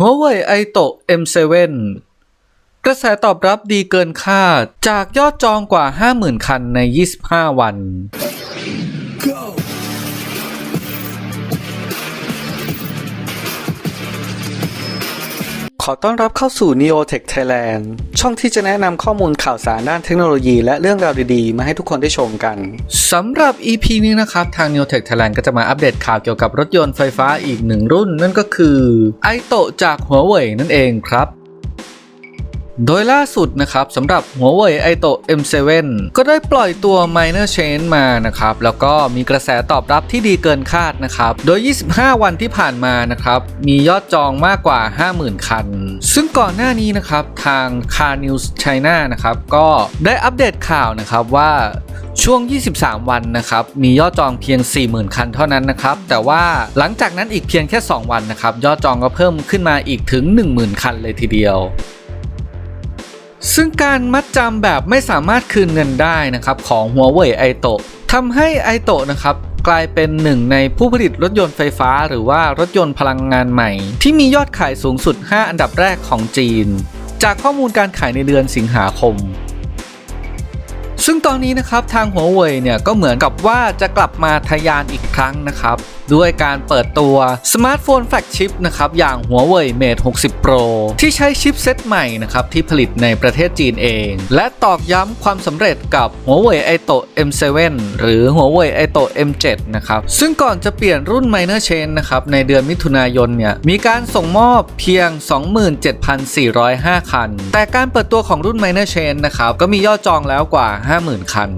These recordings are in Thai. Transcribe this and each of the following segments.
หัวเว่ยไอโตะ M7 กระแสตอบรับดีเกินคาด จากยอดจองกว่า 50,000 คันใน 25 วัน ขอต้อนรับเข้าสู่ Neotech Thailand ช่องที่จะแนะนำข้อมูลข่าวสารด้านเทคโนโลยีและเรื่องราวดีๆ มาให้ทุกคนได้ชมกัน สำหรับ EP นี้นะครับ ทาง Neotech Thailand ก็จะมาอัปเดตข่าวเกี่ยวกับรถยนต์ไฟฟ้าอีกหนึ่งรุ่น นั่นก็คือไอโตจากหัวเว่ยนั่นเองครับ โดยล่าสุดนะครับสำหรับหัวเว่ยไอโต M7 ก็ได้ปล่อยตัว Minor Change มานะครับ แล้วก็มีกระแสตอบรับที่ดีเกินคาดนะครับ โดย 25 วันที่ผ่านมานะครับ มียอดจองมากกว่า 50,000 คัน ซึ่งก่อนหน้านี้นะครับ ทาง Car News China นะครับ ก็ได้อัปเดตข่าวนะครับว่าช่วง 23 วันนะครับ มียอดจองเพียง 40,000 คันเท่านั้นนะครับ แต่ว่าหลังจากนั้นอีกเพียงแค่ 2 วันนะครับ ยอดจองก็เพิ่มขึ้นมาอีกถึง 10,000 คันเลยทีเดียว ซึ่งการมัดจำแบบไม่สามารถคืนเงินได้นะครับของหัวเว่ยไอโตะทำให้ไอโตะนะครับกลายเป็นหนึ่งในผู้ผลิตรถยนต์ไฟฟ้า หรือว่ารถยนต์พลังงานใหม่ ที่มียอดขายสูงสุด 5 อันดับแรกของจีน จากข้อมูลการขายในเดือนสิงหาคม ซึ่งตอนนี้นะครับทางหัวเว่ยเนี่ยก็เหมือนกับว่าจะกลับมาทะยานอีกครั้งนะครับด้วยการเปิดตัวสมาร์ทโฟนแฟลกชิพนะครับอย่างหัวเว่ย Mate 60 Pro ที่ใช้ชิปเซตใหม่นะครับที่ผลิตในประเทศจีนเอง และตอกย้ำความสำเร็จกับหัวเว่ยไอโต M7 หรือหัวเว่ยไอโต M7 นะครับซึ่งก่อนจะเปลี่ยนรุ่น Minor Chain นะครับในเดือนมิถุนายนเนี่ยมีการส่งมอบเพียง 27,405 คัน แต่การเปิดตัวของรุ่น Minor Chain นะครับก็มียอดจองแล้วกว่า 50,000 คัน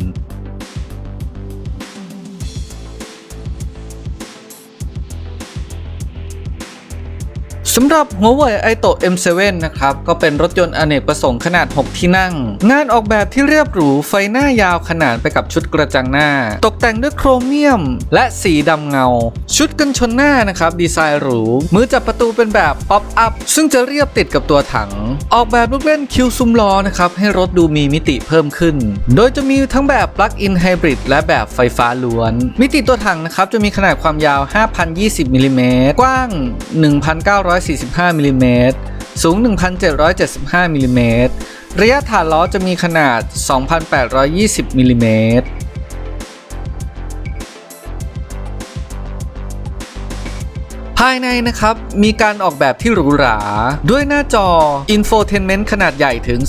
สำหรับหัวเว่ยไอโตะ M7 นะครับ ก็เป็นรถยนต์อเนกประสงค์ขนาด 6 ที่นั่ง งานออกแบบที่เรียบหรูไฟหน้ายาวขนานไปกับชุดกระจังหน้า ตกแต่งด้วยโครเมียม และสีดำเงา ชุดกันชนหน้านะครับ ดีไซน์หรู มือจับประตูเป็นแบบป๊อปอัพซึ่งจะเรียบติดกับตัวถัง ออกแบบลูกเล่นคิวซุ้มล้อนะครับ ให้รถดูมีมิติเพิ่มขึ้น โดยจะมีทั้งแบบ Plug-in Hybrid และแบบไฟฟ้าล้วน มิติตัวถังนะครับจะมีขนาดความยาว 5,020มิลลิเมตรกว้าง1,945มิลิเมตรสูง 1,775มิลิเมตรระยะฐานล้อจะมีขนาด 2,820มิลิเมตรายในนะครับ มีการออกแบบที่หรูหรา ด้วยหน้าจอ Infotainment ขนาดใหญ่ถึง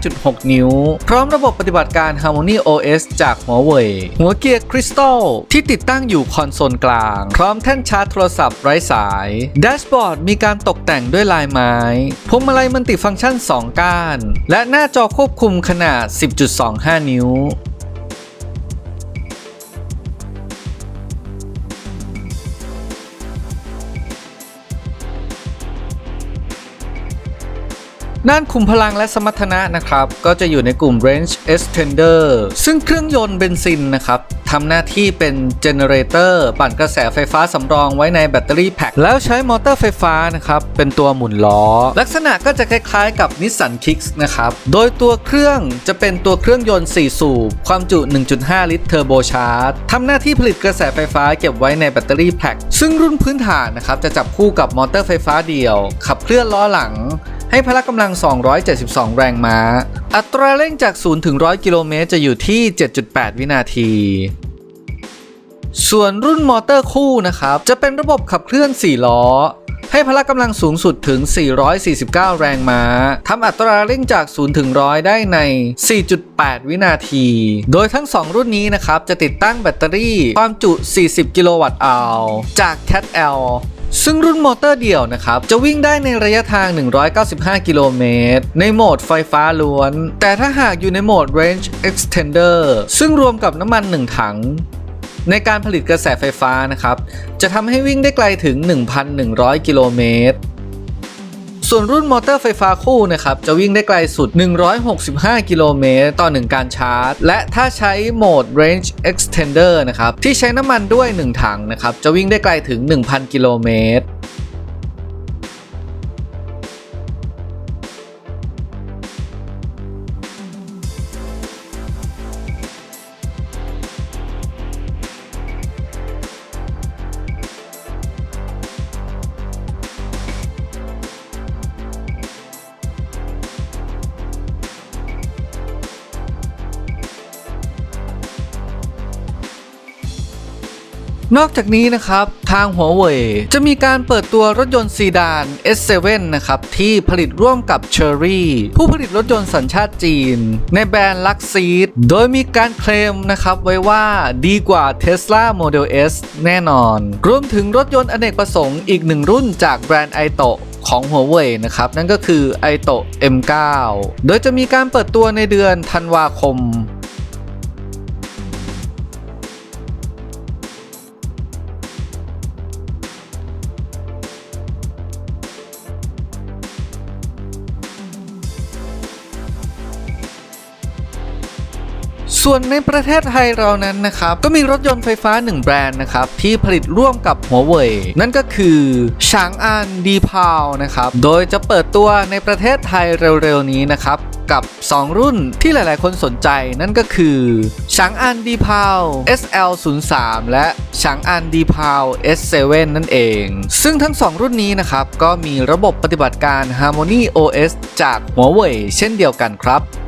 15.6 นิ้ว พร้อมระบบปฏิบัติการ Harmony OS จากหัวเว่ยหัวเกียร์คริสตัลที่ติดตั้งอยู่คอนโซลกลาง พร้อมแท่นชาร์จโทรศัพท์ไร้สายแดชบอร์ดมีการตกแต่งด้วยลายไม้พวงมาลัยมัลติฟังก์ชัน 2 ก้าน และหน้าจอควบคุมขนาด 10.25 นิ้ว ด้านคุมพลังและสมรรถนะนะครับ ก็จะอยู่ในกลุ่ม Range Extender ซึ่งเครื่องยนต์เบนซินนะครับทำหน้าที่เป็นเจเนเรเตอร์ปั่นกระแสไฟฟ้าสำรองไว้ในแบตเตอรี่แพ็คแล้วใช้มอเตอร์ไฟฟ้านะครับ เป็นตัวหมุนล้อ ลักษณะก็จะคล้ายๆกับ Nissan Kicks นะครับ โดยตัวเครื่องจะเป็นตัวเครื่องยนต์ 4 สูบ ความจุ 1.5 ลิตรเทอร์โบชาร์จทำหน้าที่ผลิตกระแสไฟฟ้าเก็บไว้ในแบตเตอรี่แพ็คซึ่งรุ่นพื้นฐานนะครับจะจับคู่กับมอเตอร์ไฟฟ้าเดี่ยว ขับเคลื่อนล้อหลัง ให้พละกำลัง 272 แรงม้า อัตราเร่งจาก 0 ถึง 100 กิโลเมตรจะอยู่ที่ 7.8 วินาที ส่วนรุ่นมอเตอร์คู่นะครับ จะเป็นระบบขับเคลื่อน 4 ล้อ ให้พละกำลังสูงสุดถึง 449 แรงม้า ทำอัตราเร่งจาก 0 ถึง 100 ได้ใน 4.8 วินาที โดยทั้ง 2 รุ่นนี้นะครับ จะติดตั้งแบตเตอรี่ความจุ 40 กิโลวัตต์อาวจาก Cat L ซึ่งรุ่นมอเตอร์เดี่ยวนะครับ จะวิ่งได้ในระยะทาง 195 กิโลเมตร ในโหมดไฟฟ้าล้วน แต่ถ้าหากอยู่ในโหมด Range Extender ซึ่งรวมกับน้ำมัน 1 ถัง ในการผลิตกระแสไฟฟ้านะครับ จะทำให้วิ่งได้ไกลถึง 1,100 กิโลเมตร ส่วนรุ่นมอเตอร์ไฟฟ้าคู่นะครับจะวิ่งได้ไกลสุด 165 กิโลเมตรต่อ 1 การชาร์จ และถ้าใช้โหมด Range Extender นะครับที่ใช้น้ำมันด้วย 1 ถังนะครับจะวิ่งได้ไกลถึง 1,000 กิโลเมตร นอกจากนี้นะครับทางหัวเว่ยจะมีการเปิดตัวรถยนต์ซีดาน S7 นะครับที่ผลิตร่วมกับ Cherry ผู้ผลิตรถยนต์สัญชาติจีน ในแบรนด์ลักซีดโดยมีการเคลมนะครับไว้ว่าดีกว่า Tesla Model S แน่นอน รวมถึงรถยนต์อเนกประสงค์อีกหนึ่งรุ่นจากแบรนด์ไอโตของหัวเว่ยนะครับ นั่นก็คือ i t o M9 โดยจะมีการเปิดตัวในเดือนธันวาคม ส่วนในประเทศไทยเรานั้นนะครับก็มีรถยนต์ไฟฟ้าหนึ่งแบรนด์นะครับที่ผลิตร่วมกับหัวเว่ยนั่นก็คือฉางอันดีพาวนะครับโดยจะเปิดตัวในประเทศไทยเร็วๆนี้นะครับกับ 2 รุ่นที่หลายๆ คนสนใจนั่นก็คือฉางอันดีพาว SL03 และฉางอันดีพาว S7 นั่นเอง ซึ่งทั้ง 2 รุ่นนี้นะครับก็มีระบบปฏิบัติการ Harmony OS จากหัวเว่ยเช่นเดียวกันครับ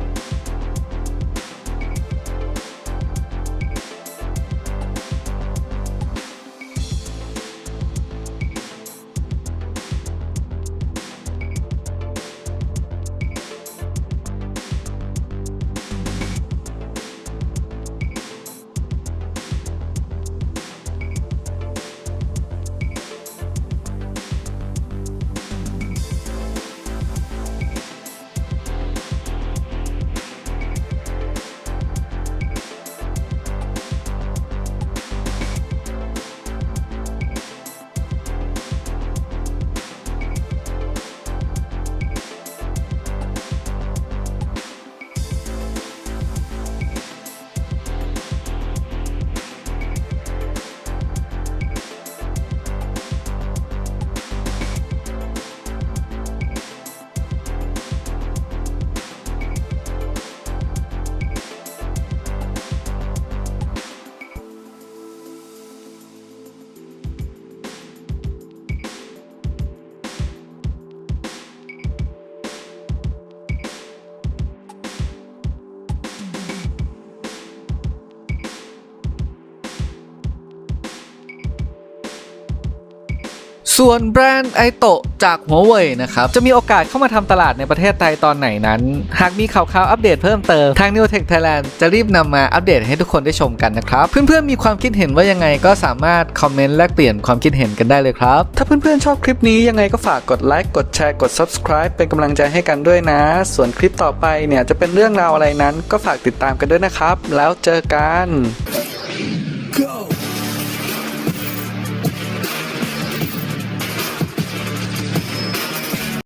ส่วนแบรนด์ไอโตะจากหัวเว่ยนะครับ จะมีโอกาสเข้ามาทำตลาดในประเทศไทยตอนไหนนั้น หากมีข่าวๆอัปเดตเพิ่มเติม ทาง New Tech Thailand จะรีบนำมาอัปเดตให้ทุกคนได้ชมกันนะครับ เพื่อนๆ มีความคิดเห็นว่ายังไงก็สามารถคอมเมนต์แลกเปลี่ยนความคิดเห็นกันได้เลยครับ ถ้าเพื่อนๆ ชอบคลิปนี้ยังไงก็ฝากกดไลค์กดแชร์กด subscribe เป็นกำลังใจให้กันด้วยนะ ส่วนคลิปต่อไปเนี่ยจะเป็นเรื่องราวอะไรนั้น ก็ฝากติดตามกันด้วยนะครับ แล้วเจอกัน